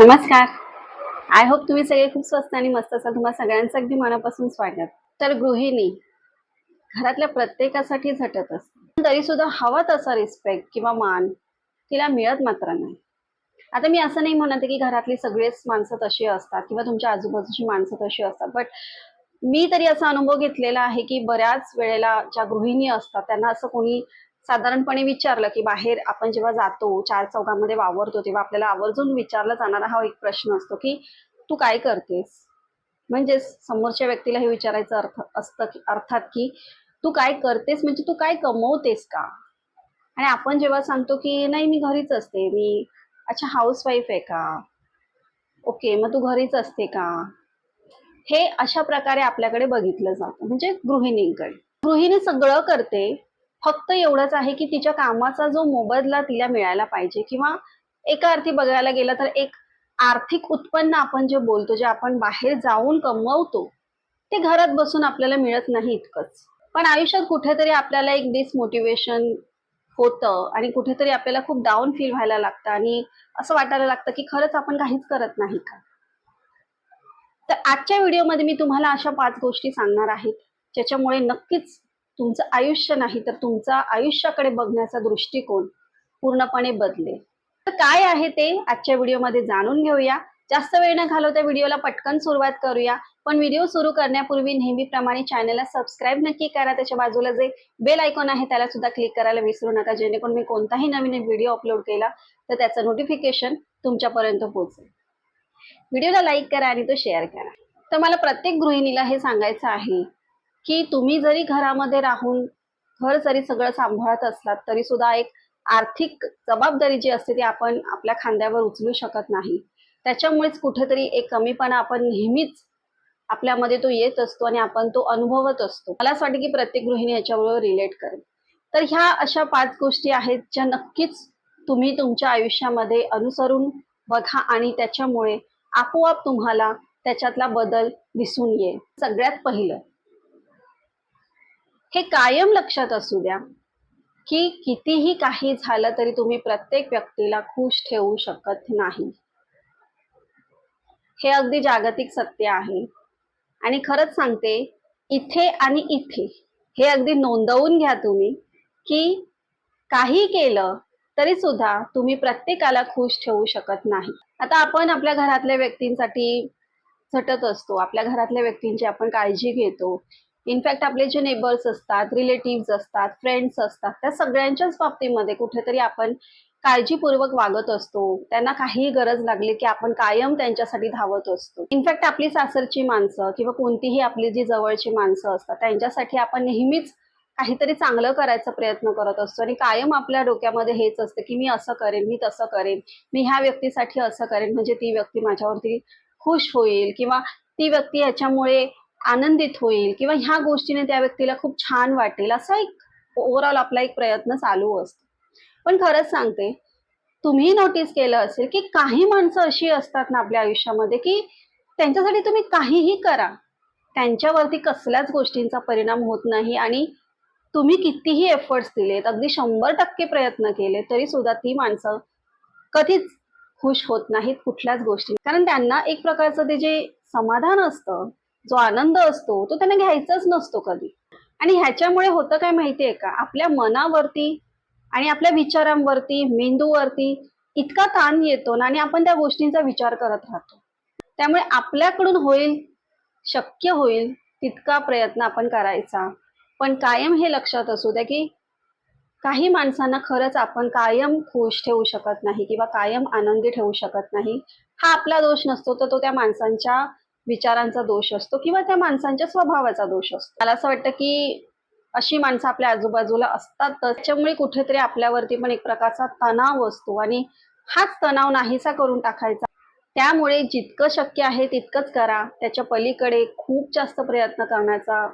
नमस्कार. I hope तुम्ही सगळे खूप स्वस्त आणि मस्त असाल. तुम्हाला सगळ्यांचं अगदी मनापासून स्वागत. तर गृहिणी घरातल्या प्रत्येकासाठी झटत असते. तरी सुद्धा हवा तसा रिस्पेक्ट किंवा मान तिला मिळत मात्र नाही. आता मी असं नाही म्हणत की घरातली सगळेच माणसं तशी असतात किंवा तुमच्या आजूबाजूची माणसं तशी असतात. बट मी तरी असा अनुभव घेतलेला आहे की बऱ्याच वेळेला ज्या गृहिणी असतात त्यांना असं कोणी साधारणपणे विचारलं की बाहेर आपण जेव्हा जातो चार चौकामध्ये वावरतो तेव्हा आपल्याला आवर्जून विचारला जाणारा हा एक प्रश्न असतो की तू काय करतेस? म्हणजे समोरच्या व्यक्तीला हे विचारायचं अर्थ असतं की अर्थात की तू काय करतेस? म्हणजे तू काय कमवतेस का? आणि आपण जेव्हा सांगतो की नाही मी घरीच असते. मी अच्छा हाऊस वाईफ आहे का? ओके मग तू घरीच असते का? हे अशा प्रकारे आपल्याकडे बघितलं जातं. म्हणजे गृहिणींकडे. गृहिणी सगळं करते फक्त एवढंच आहे की तिच्या कामाचा जो मोबदला तिला मिळायला पाहिजे किंवा एका अर्थी बघायला गेलं तर एक आर्थिक उत्पन्न आपण जे बोलतो जे आपण बाहेर जाऊन कमवतो ते घरात बसून आपल्याला मिळत नाही इतकंच. पण आयुष्यात कुठेतरी आपल्याला एक डिसमोटिवेशन होतं आणि कुठेतरी आपल्याला खूप डाऊन फील व्हायला लागतं आणि असं वाटायला लागतं की खरंच आपण काहीच करत नाही का? तर आजच्या व्हिडिओमध्ये मी तुम्हाला अशा पाच गोष्टी सांगणार आहेत ज्याच्यामुळे नक्कीच तुमचं आयुष्य नाही तर तुमचा आयुष्याकडे बघण्याचा दृष्टिकोन पूर्णपणे बदलेल. तर काय आहे ते आजच्या व्हिडिओमध्ये जाणून घेऊया. जास्त वेळ न घालवता व्हिडिओला पटकन सुरुवात करूया. पण व्हिडिओ सुरू करण्यापूर्वी नेहमीप्रमाणे चॅनलला सबस्क्राईब नक्की करा. त्याच्या बाजूला जे बेल आयकॉन आहे त्याला सुद्धा क्लिक करायला विसरू नका. जेणेकरून मी कोणताही नवीन व्हिडिओ अपलोड केला तर त्याचं नोटिफिकेशन तुमच्यापर्यंत पोहोचेल. व्हिडिओला लाईक करा आणि तो शेअर करा. तर मला प्रत्येक गृहिणीला हे सांगायचं आहे की तुम्ही जरी घरामध्ये राहून घर जरी सगळं सांभाळत असलात तरी सुद्धा एक आर्थिक जबाबदारी जी असते ती आपण आपल्या खांद्यावर उचलू शकत नाही. त्याच्यामुळेच कुठेतरी एक कमीपणा आपण नेहमीच आपल्यामध्ये तो येत असतो आणि आपण तो अनुभवत असतो. मला असं वाटतं की प्रत्येक गृहिणी याच्याबरोबर रिलेट करेल. तर ह्या अशा पाच गोष्टी आहेत ज्या नक्कीच तुम्ही तुमच्या आयुष्यामध्ये अनुसरून बघा आणि त्याच्यामुळे आपोआप तुम्हाला त्याच्यातला बदल दिसून येईल. सगळ्यात पहिलं हे कायम लक्षात असू द्या की कितीही काही झालं तरी तुम्ही प्रत्येक व्यक्तीला खुश ठेवू शकत नाही. हे अगदी जागतिक सत्य आहे. आणि खरंच सांगते इथे आणि इथे हे अगदी नोंदवून घ्या तुम्ही की काही केलं तरी सुद्धा तुम्ही प्रत्येकाला खुश ठेवू शकत नाही. आता आपण आपल्या घरातल्या व्यक्तींसाठी झटत असतो. आपल्या घरातल्या व्यक्तींची आपण काळजी घेतो. इनफॅक्ट आपले जे नेबर्स असतात रिलेटिव्ह असतात फ्रेंड्स असतात त्या सगळ्यांच्याच बाबतीमध्ये कुठेतरी आपण काळजीपूर्वक वागत असतो. त्यांना काही गरज लागली की आपण कायम त्यांच्यासाठी धावत असतो. इनफॅक्ट आपली सासरची माणसं किंवा कोणतीही आपली जी जवळची माणसं असतात त्यांच्यासाठी आपण नेहमीच काहीतरी चांगलं करायचा प्रयत्न करत असतो. आणि कायम आपल्या डोक्यामध्ये हेच असतं की मी असं करेन मी तसं करेन मी ह्या व्यक्तीसाठी असं करेन म्हणजे ती व्यक्ती माझ्यावरती खुश होईल किंवा ती व्यक्ती याच्यामुळे आनंदित होईल किंवा ह्या गोष्टीने त्या व्यक्तीला खूप छान वाटेल असा एक ओव्हरऑल आपला एक प्रयत्न चालू असतो. पण खरंच सांगते तुम्ही नोटीस केलं असेल की काही माणसं अशी असतात ना आपल्या आयुष्यामध्ये की त्यांच्यासाठी तुम्ही काहीही करा त्यांच्यावरती कसल्याच गोष्टींचा परिणाम होत नाही आणि तुम्ही कितीही एफर्ट्स दिलेत अगदी शंभर टक्के प्रयत्न केले तरी सुद्धा ती माणसं कधीच खुश होत नाहीत कुठल्याच गोष्टी कारण त्यांना एक प्रकारचं ते जे समाधान असतं जो आनंद असतो तो त्यांना घ्यायचाच नसतो कधी. आणि ह्याच्यामुळे होतं काय माहितीये का? आपल्या मनावरती आणि आपल्या विचारांवरती मेंदूवरती इतका ताण येतो ना आणि आपण त्या गोष्टींचा विचार करत राहतो. त्यामुळे आपल्याकडून होईल शक्य होईल तितका प्रयत्न आपण करायचा. पण कायम हे लक्षात असू द्या की काही माणसांना खरंच आपण कायम खुश ठेवू शकत नाही किंवा कायम आनंदी ठेवू शकत नाही. हा आपला दोष नसतो तर तो त्या माणसांच्या विचारांचा दोष असतो किंवा त्या माणसांच्या स्वभावाचा दोष असतो. मला असं वाटतं की अशी माणसं आपल्या आजूबाजूला असतात त्याच्यामुळे कुठेतरी आपल्यावरती पण एक प्रकारचा तणाव असतो आणि हाच तणाव नाहीसा करून टाकायचा. त्यामुळे जितकं शक्य आहे तितकंच करा. त्याच्या पलीकडे खूप जास्त प्रयत्न करण्याचा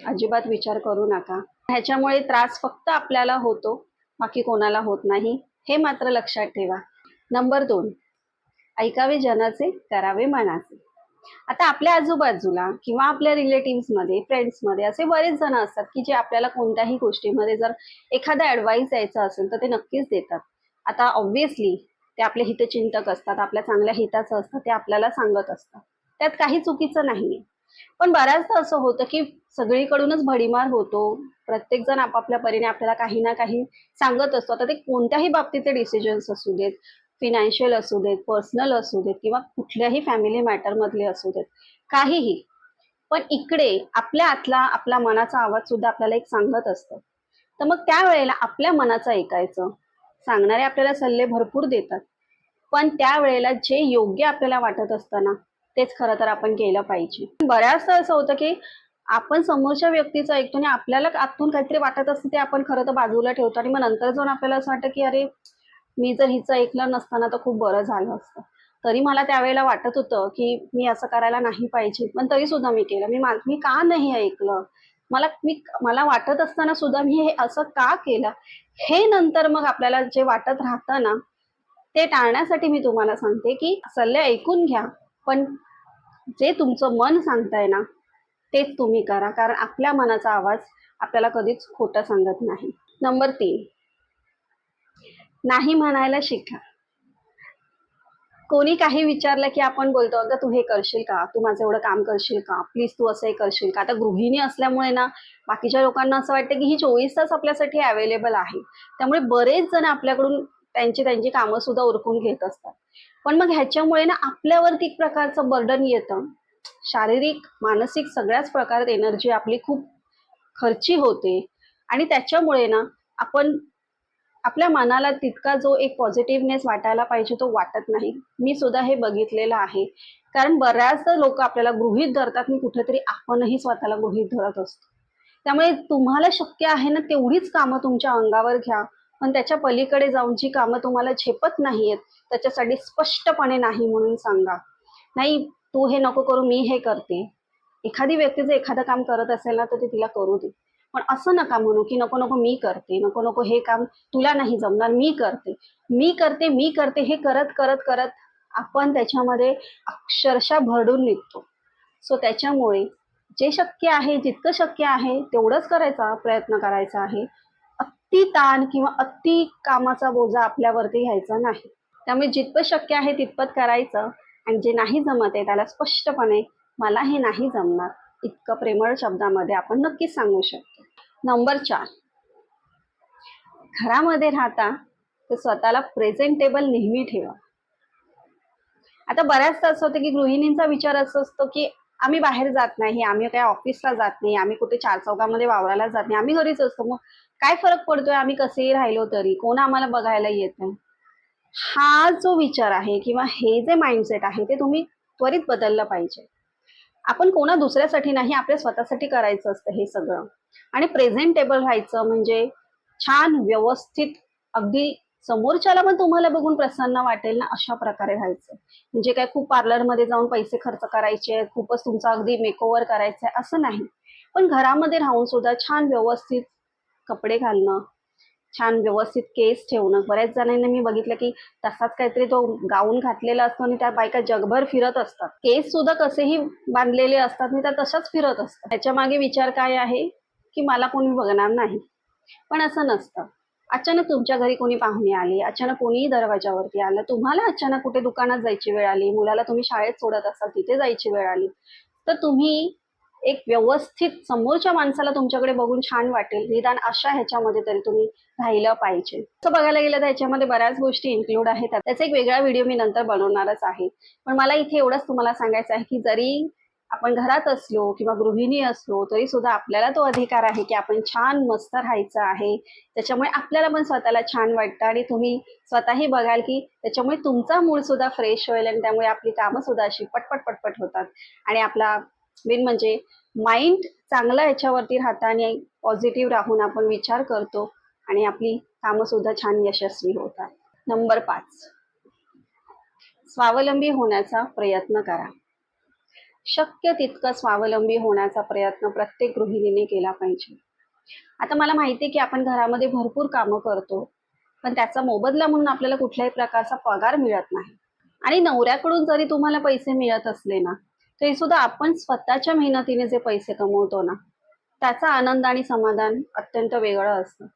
अजिबात विचार करू नका. ह्याच्यामुळे त्रास फक्त आपल्याला होतो बाकी कोणाला होत नाही. हे मात्र लक्षात ठेवा. नंबर दोन. ऐकावे जनाचे करावे मनाचे. आता आपल्या आजूबाजूला किंवा आपल्या रिलेटिव्हमध्ये फ्रेंड्समध्ये असे बरेच जण असतात की जे आपल्याला कोणत्याही गोष्टीमध्ये जर एखादा ॲडवाईस द्यायचा असेल तर ते नक्कीच देतात. आता ऑब्व्हियसली ते आपले हितचिंतक असतात आपल्या चांगल्या हिताचं असतं ते आपल्याला सांगत असतात. त्यात काही चुकीचं नाहीये. पण बऱ्याचदा असं होतं की सगळीकडूनच भडीमार होतो. प्रत्येक जण आपापल्या परीने आपल्याला काही ना काही सांगत असतो. आता ते कोणत्याही बाबतीचे डिसिजन्स असू देत फिनान्शियल असू देत पर्सनल असू देत किंवा कुठल्याही फॅमिली मॅटरमधले असू देत काहीही. पण इकडे आपल्या आतला आपला मनाचा आवाज सुद्धा आपल्याला एक सांगत असतं. तर मग त्यावेळेला आपल्या मनाचं ऐकायचं. सांगणारे आपल्याला सल्ले भरपूर देतात. पण त्यावेळेला जे योग्य आपल्याला वाटत असतं ना तेच खरं तर आपण केलं पाहिजे. बऱ्याचदा असं होतं की आपण समोरच्या व्यक्तीचं ऐकतो आणि आपल्याला आतून काहीतरी वाटत असतं ते आपण खरं तर बाजूला ठेवतो आणि मग नंतर जाऊन आपल्याला असं वाटतं की अरे मी जर हिचं ऐकलं नसताना तर खूप बरं झालं असतं. तरी मला त्यावेळेला वाटत होतं की मी असं करायला नाही पाहिजे. पण तरी सुद्धा मी केलं. मी मा- मी का नाही ऐकलं? मला मी मला वाटत असताना सुद्धा मी हे असं का केलं? हे नंतर मग आपल्याला जे वाटत राहतं ना ते टाळण्यासाठी मी तुम्हाला सांगते की सल्ले ऐकून घ्या. पण जे तुमचं मन सांगताय ना तेच तुम्ही करा. कारण आपल्या मनाचा आवाज आपल्याला कधीच खोटं सांगत नाही. नंबर तीन. नाही म्हणायला शिका. कोणी काही विचारलं की आपण बोलतो अगं तू हे करशील का? तू माझं एवढं काम करशील का? प्लीज तू असं हे करशील का? आता गृहिणी असल्यामुळे ना बाकीच्या लोकांना असं वाटतं की ही चोवीस तास आपल्यासाठी अवेलेबल आहे. त्यामुळे बरेच जण आपल्याकडून त्यांची त्यांची कामं सुद्धा उरकून घेत असतात. पण मग ह्याच्यामुळे ना आपल्यावरती एक प्रकारचं बर्डन येतं. शारीरिक मानसिक सगळ्याच प्रकारात एनर्जी आपली खूप खर्ची होते. आणि त्याच्यामुळे ना आपण आपल्या मनाला तितका जो एक पॉझिटिव्हनेस वाटायला पाहिजे तो वाटत नाही. मी सुद्धा हे बघितलेलं आहे. कारण बऱ्याचदा लोक आपल्याला गृहित धरतात मी कुठेतरी आपणही स्वतःला गृहीत धरत असतो. त्यामुळे तुम्हाला शक्य आहे ना तेवढीच कामं तुमच्या अंगावर घ्या. पण त्याच्या पलीकडे जाऊन जी कामं तुम्हाला झेपत नाहीयेत त्याच्यासाठी स्पष्टपणे नाही म्हणून सांगा. नाही तू हे नको करू मी हे करते. एखादी व्यक्ती जर एखादं काम करत असेल ना तर ते तिला करू दे. पण असं नका म्हणू की नको नको मी करते नको नको हे काम तुला नाही जमणार मी करते. मी करते मी करते हे करत करत करत आपण त्याच्यामध्ये अक्षरशः भरडून निघतो. सो त्याच्यामुळे जे शक्य आहे जितकं शक्य आहे तेवढंच करायचा प्रयत्न करायचा आहे. अति ताण किंवा अति कामाचा बोजा आपल्यावरती घ्यायचा नाही. त्यामुळे जितकं शक्य आहे तितपत करायचं. आणि जे नाही जमत आहे त्याला स्पष्टपणे मला हे नाही जमणार. इतकं प्रेमळ शब्दामध्ये आपण नक्कीच सांगू शकतो. नंबर चार. घरामध्ये राहता तर स्वतःला प्रेझेंटेबल नेहमी ठेवा. आता बऱ्याचदा असं होतं की गृहिणींचा विचार असं असतो की आम्ही बाहेर जात नाही आम्ही काय ऑफिसला जात नाही आम्ही कुठे चार चौकामध्ये वावरायला जात नाही आम्ही घरीच असतो. मग काय फरक पडतोय? आम्ही कसेही राहिलो तरी कोण आम्हाला बघायला येत नाही. हा जो विचार आहे किंवा हे जे माइंडसेट आहे ते तुम्ही त्वरित बदललं पाहिजे. आपण कोणा दुसऱ्यासाठी नाही आपल्या स्वतःसाठी करायचं असतं हे सगळं. आणि प्रेझेंटेबल व्हायचं म्हणजे छान व्यवस्थित अगदी समोरच्याला पण तुम्हाला बघून प्रसन्न वाटेल ना अशा प्रकारे व्हायचं म्हणजे काय खूप पार्लरमध्ये जाऊन पैसे खर्च करायचे खूपच तुमचा अगदी मेकओव्हर करायचं आहे असं नाही. पण घरामध्ये राहून सुद्धा छान व्यवस्थित कपडे घालणं छान व्यवस्थित केस ठेवणं. बऱ्याच जणांना मी बघितलं की तसाच काहीतरी तो गाऊन घातलेला असतो आणि त्या बायका जगभर फिरत असतात. केस सुद्धा कसेही बांधलेले असतात आणि त्या तशाच फिरत असतात. त्याच्यामागे विचार काय आहे की मला कोणी बघणार नाही. पण असं नसतं. अचानक तुमच्या घरी कोणी पाहुणे आले अचानक कोणीही दरवाजावरती आलं तुम्हाला अचानक कुठे दुकानात जायची वेळ आली मुलाला तुम्ही शाळेत सोडत असाल तिथे जायची वेळ आली तर तुम्ही एक व्यवस्थित समोरच्या माणसाला तुमच्याकडे बघून छान वाटेल. निदान अशा ह्याच्यामध्ये तरी तुम्ही राहिलं पाहिजे. असं बघायला गेलं तर ह्याच्यामध्ये बऱ्याच गोष्टी इन्क्लूड आहेत. त्याचा एक वेगळा व्हिडिओ मी नंतर बनवणारच आहे. पण मला इथे एवढंच तुम्हाला सांगायचं आहे की जरी आपण घरात असलो किंवा गृहिणी असलो तरी सुद्धा आपल्याला तो अधिकार आहे की आपण छान मस्त राहायचं आहे. त्याच्यामुळे आपल्याला पण स्वतःला छान वाटतं आणि तुम्ही स्वतःही बघाल की त्याच्यामुळे तुमचा मूड सुद्धा फ्रेश होईल आणि त्यामुळे आपली कामं सुद्धा अशी पटपट पटपट होतात. आणि आपला मेन म्हणजे माइंड चांगला याच्यावरती राहतं आणि पॉझिटिव्ह राहून आपण विचार करतो आणि आपली कामं सुद्धा छान यशस्वी होतात नंबर पाच. स्वावलंबी होण्याचा प्रयत्न करा. शक्य तितकं स्वावलंबी होण्याचा प्रयत्न प्रत्येक गृहिणीने केला पाहिजे. आता मला माहिती आहे की आपण घरामध्ये भरपूर कामं करतो पण त्याचा मोबदला म्हणून आपल्याला कुठल्याही प्रकारचा पगार मिळत नाही. आणि नवऱ्याकडून जरी तुम्हाला पैसे मिळत असले ना ते सुद्धा आपण स्वतःच्या मेहनतीने जे पैसे कमवतो ना त्याचा आनंद आणि समाधान अत्यंत वेगळं असतं.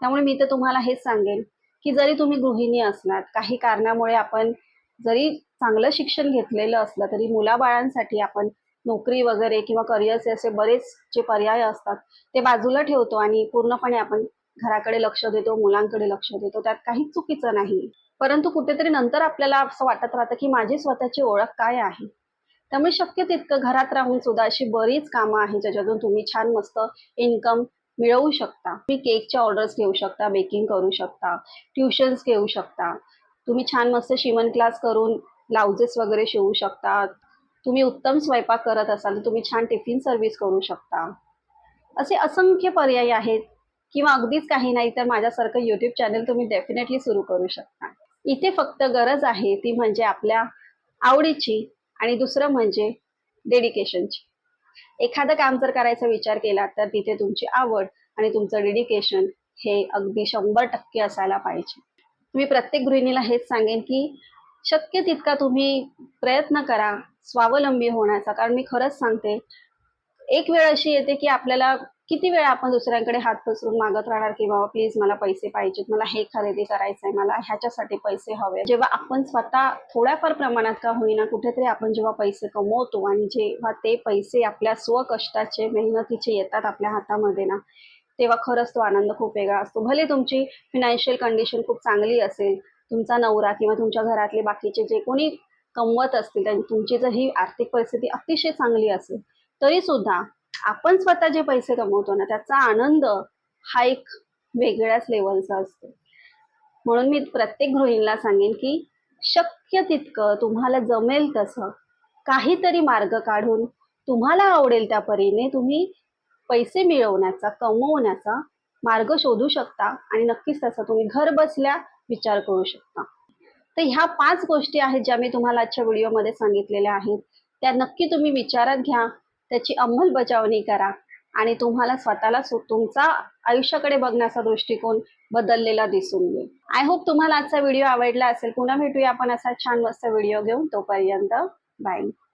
त्यामुळे मी तर तुम्हाला हेच सांगेन की जरी तुम्ही गृहिणी असलात काही कारणामुळे आपण जरी चांगलं शिक्षण घेतलेलं असलं तरी मुलाबाळांसाठी आपण नोकरी वगैरे किंवा करिअरचे असे बरेच जे पर्याय असतात ते बाजूला ठेवतो आणि पूर्णपणे आपण घराकडे लक्ष देतो मुलांकडे लक्ष देतो. त्यात काहीच चुकीचं नाही. परंतु कुठेतरी नंतर आपल्याला असं वाटत राहतं की माझी स्वतःची ओळख काय आहे? त्यामुळे शक्य तितकं घरात राहून सुद्धा अशी बरीच कामं आहेत ज्याच्यातून तुम्ही छान मस्त इन्कम मिळवू शकता. तुम्ही केकच्या ऑर्डर्स घेऊ शकता बेकिंग करू शकता ट्युशन्स घेऊ शकता. तुम्ही छान मस्त शिवण क्लास करून ब्लाउजेस वगैरे शिवू शकता. तुम्ही उत्तम स्वयंपाक करत असाल तर तुम्ही छान टिफिन सर्व्हिस करू शकता. असे असंख्य पर्याय आहेत किंवा अगदीच काही नाही तर माझ्यासारखं यूट्यूब चॅनल तुम्ही डेफिनेटली सुरू करू शकता. इथे फक्त गरज आहे ती म्हणजे आपल्या आवडीची आणि दुसरं म्हणजे डेडिकेशनची एखादं काम जर करायचा विचार केला तर तिथे तुमची आवड आणि तुमचं डेडिकेशन हे अगदी शंभर टक्के असायला पाहिजे. मी प्रत्येक गृहिणीला हेच सांगेन की शक्य तितका तुम्ही प्रयत्न करा स्वावलंबी होण्याचा. कारण मी खरंच सांगते एक वेळ अशी येते की आपल्याला किती वेळा आपण दुसऱ्यांकडे हात पसरून मागत राहणार की बाबा प्लीज मला पैसे पाहिजेत मला हे खरेदी करायचंय मला ह्याच्यासाठी पैसे हवे जेव्हा आपण स्वतः थोड्याफार प्रमाणात का होईना कुठेतरी आपण जेव्हा पैसे कमवतो आणि जेव्हा ते पैसे आपल्या स्वकष्टाचे मेहनतीचे येतात आपल्या हातामध्ये ना तेव्हा खरंच तो आनंद खूप वेगळा असतो. भले तुमची फिनान्शियल कंडिशन खूप चांगली असेल तुमचा नवरा किंवा तुमच्या घरातले बाकीचे जे कोणी कमवत असतील तुमची जर ही आर्थिक परिस्थिती अतिशय चांगली असेल तरी सुद्धा आपण स्वतः जे पैसे कमवतो ना त्याचा आनंद हा एक वेगळ्याच लेवलचा असतो. म्हणून मी प्रत्येक गृहिणीला सांगेन की शक्य तितकं तुम्हाला जमेल तसं काहीतरी मार्ग काढून तुम्हाला आवडेल त्या परीने तुम्ही पैसे मिळवण्याचा कमवण्याचा मार्ग शोधू शकता आणि नक्कीच त्याचा तुम्ही घर बसल्या विचार करू शकता. तर ह्या पाच गोष्टी आहेत ज्या मी तुम्हाला आजच्या व्हिडिओमध्ये सांगितलेल्या आहेत. त्या नक्की तुम्ही विचारात घ्या. त्याची अंमलबजावणी करा आणि तुम्हाला स्वतःला तुमचा आयुष्याकडे बघण्याचा दृष्टिकोन बदललेला दिसून येईल. आय होप तुम्हाला आजचा व्हिडिओ आवडला असेल. पुन्हा भेटूया आपण असा छान मस्त व्हिडिओ घेऊन. तोपर्यंत बाय